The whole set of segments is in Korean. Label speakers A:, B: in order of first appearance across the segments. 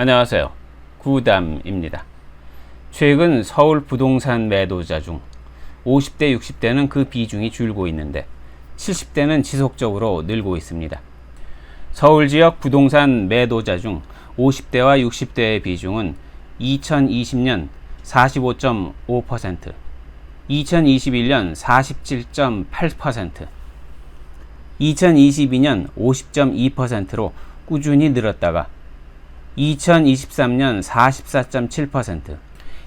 A: 안녕하세요. 구담입니다. 최근 서울 부동산 매도자 중 50대, 60대는 그 비중이 줄고 있는데 70대는 지속적으로 늘고 있습니다. 서울 지역 부동산 매도자 중 50대와 60대의 비중은 2020년 45.5%, 2021년 47.8%, 2022년 50.2%로 꾸준히 늘었다가 2023년 44.7%,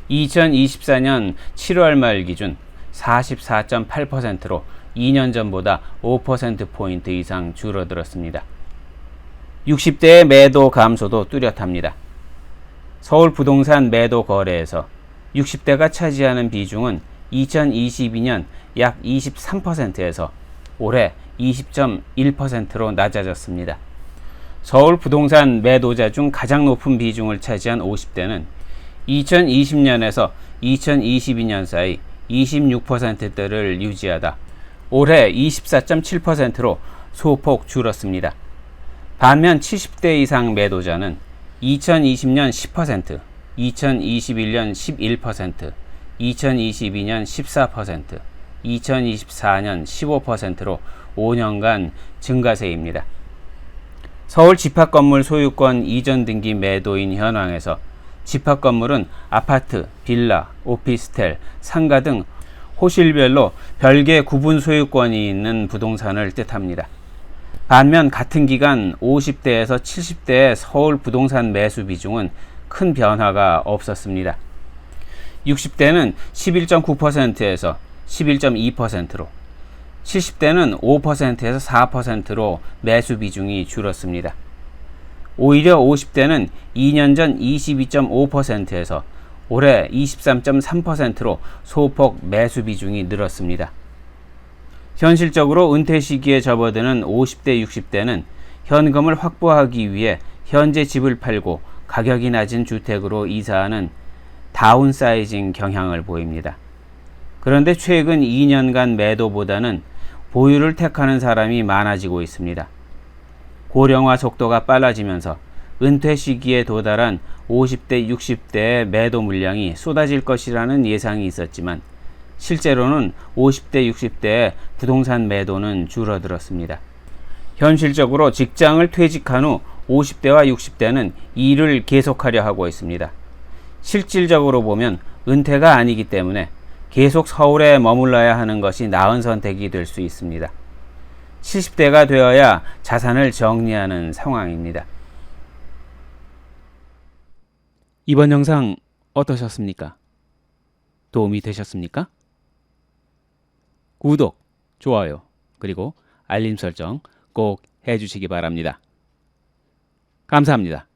A: 2024년 7월 말 기준 44.8%로 2년 전보다 5%포인트 이상 줄어들었습니다. 60대의 매도 감소도 뚜렷합니다. 서울 부동산 매도 거래에서 60대가 차지하는 비중은 2022년 약 23%에서 올해 20.1%로 낮아졌습니다. 서울 부동산 매도자 중 가장 높은 비중을 차지한 50대는 2020년에서 2022년 사이 26%대를 유지하다 올해 24.7%로 소폭 줄었습니다. 반면 70대 이상 매도자는 2020년 10%, 2021년 11%, 2022년 14%, 2024년 15%로 5년간 증가세입니다. 서울 집합건물 소유권 이전 등기 매도인 현황에서 집합건물은 아파트, 빌라, 오피스텔, 상가 등 호실별로 별개 구분 소유권이 있는 부동산을 뜻합니다. 반면 같은 기간 50대에서 70대의 서울 부동산 매수 비중은 큰 변화가 없었습니다. 60대는 11.9%에서 11.2%로, 70대는 5%에서 4%로 매수 비중이 줄었습니다. 오히려 50대는 2년 전 22.5%에서 올해 23.3%로 소폭 매수 비중이 늘었습니다. 현실적으로 은퇴 시기에 접어드는 50대, 60대는 현금을 확보하기 위해 현재 집을 팔고 가격이 낮은 주택으로 이사하는 다운사이징 경향을 보입니다. 그런데 최근 2년간 매도보다는 보유를 택하는 사람이 많아지고 있습니다. 고령화 속도가 빨라지면서 은퇴 시기에 도달한 50대, 60대의 매도 물량이 쏟아질 것이라는 예상이 있었지만 실제로는 50대, 60대의 부동산 매도는 줄어들었습니다. 현실적으로 직장을 퇴직한 후 50대와 60대는 일을 계속하려 하고 있습니다. 실질적으로 보면 은퇴가 아니기 때문에 계속 서울에 머물러야 하는 것이 나은 선택이 될 수 있습니다. 70대가 되어야 자산을 정리하는 상황입니다. 이번 영상 어떠셨습니까? 도움이 되셨습니까? 구독, 좋아요, 그리고 알림 설정 꼭 해주시기 바랍니다. 감사합니다.